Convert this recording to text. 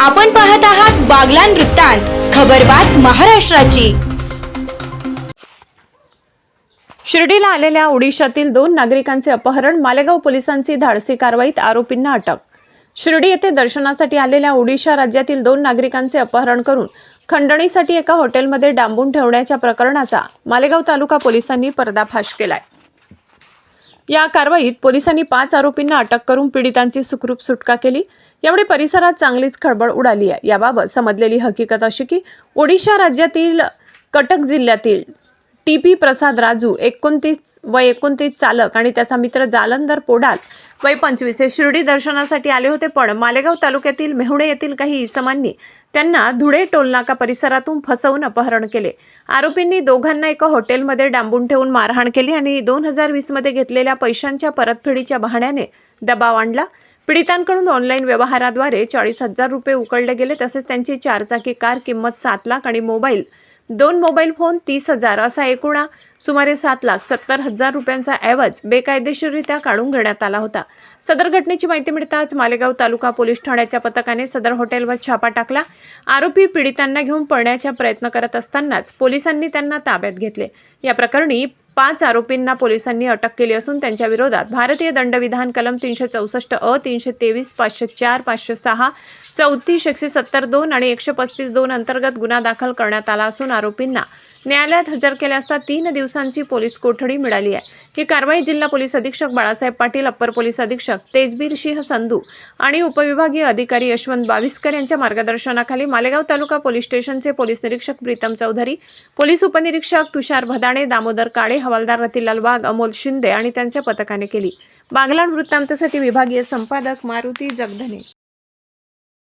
आपण पाहत आहात बागलान वृत्तांत खबरबात महाराष्ट्राची. शिर्डीला आलेल्या ओडिशातील दोन नागरिकांचे अपहरण मालेगाव पोलिसांची धाडसी कारवाईत आरोपींना अटक. शिर्डी येथे दर्शनासाठी आलेल्या ओडिशा राज्यातील दोन नागरिकांचे अपहरण करून खंडणीसाठी एका हॉटेलमध्ये डांबून ठेवण्याच्या प्रकरणाचा मालेगाव तालुका पोलिसांनी पर्दाफाश केलाय. या कारवाईत पोलिसांनी पाच आरोपींना अटक करून पीडितांची सुखरूप सुटका केली. यामुळे परिसरात चांगलीच खळबळ उडाली आहे. याबाबत समजलेली हकीकत अशी की ओडिशा राज्यातील कटक जिल्ह्यातील टी पी प्रसाद राजू एकोणतीस व एकोणतीस चालक आणि त्याचा मित्र जालंधर पोडाल वय पंचवीस हे शिर्डी दर्शनासाठी आले होते पण मालेगाव तालुक्यातील मेहुणे येथील काही इसमांनी त्यांना धुळे टोलनाका परिसरातून फसवून अपहरण केले. आरोपींनी दोघांना एका हॉटेलमध्ये डांबून ठेवून मारहाण केली आणि दोन हजार वीसमध्ये घेतलेल्या पैशांच्या परतफेडीच्या बहाण्याने दबाव आणला. पीडितांकडून ऑनलाईन व्यवहाराद्वारे चाळीस हजार रुपये उकळले गेले तसेच त्यांची चारचाकी कार किंमत सात लाख आणि मोबाईल दोन मोबाईल फोन तीस हजार असा एकूणा सुमारे सात लाख सत्तर हजार रुपयांचा ऐवज बेकायदेशीररित्या काढून घेण्यात आला होता. सदर घटनेची माहिती मिळताच मालेगाव तालुका पोलीस ठाण्याच्या पथकाने सदर हॉटेलवर छापा टाकला. आरोपी पीडितांना घेऊन पळण्याचा प्रयत्न करत असतानाच पोलिसांनी त्यांना ताब्यात घेतले. या प्रकरणी पाच आरोपींना पोलिसांनी अटक केली असून त्यांच्या विरोधात भारतीय दंडविधान कलम तीनशे चौसष्ट अ तीनशे तेवीस पाचशे चार पाचशे सहा चौतीस एकशे सत्तर दोन आणि एकशे पस्तीस दोन अंतर्गत गुन्हा दाखल करण्यात आला असून आरोपींना न्यायालयात हजर केले असता तीन दिवसांची पोलीस कोठडी मिळाली आहे. ही कारवाई जिल्हा पोलीस अधीक्षक बाळासाहेब पाटील अप्पर पोलीस अधीक्षक तेजबीर सिंह संधू आणि उपविभागीय अधिकारी यशवंत बाविस्कर यांच्या मार्गदर्शनाखाली मालेगाव तालुका पोलीस स्टेशनचे पोलीस निरीक्षक प्रीतम चौधरी पोलीस उपनिरीक्षक तुषार भदाणे दामोदर काळे हवालदार रतिलाल वाघ अमोल शिंदे आणि त्यांच्या पथकाने केली. बागलाण वृत्तांतसाठी विभागीय संपादक मारुती जगधने.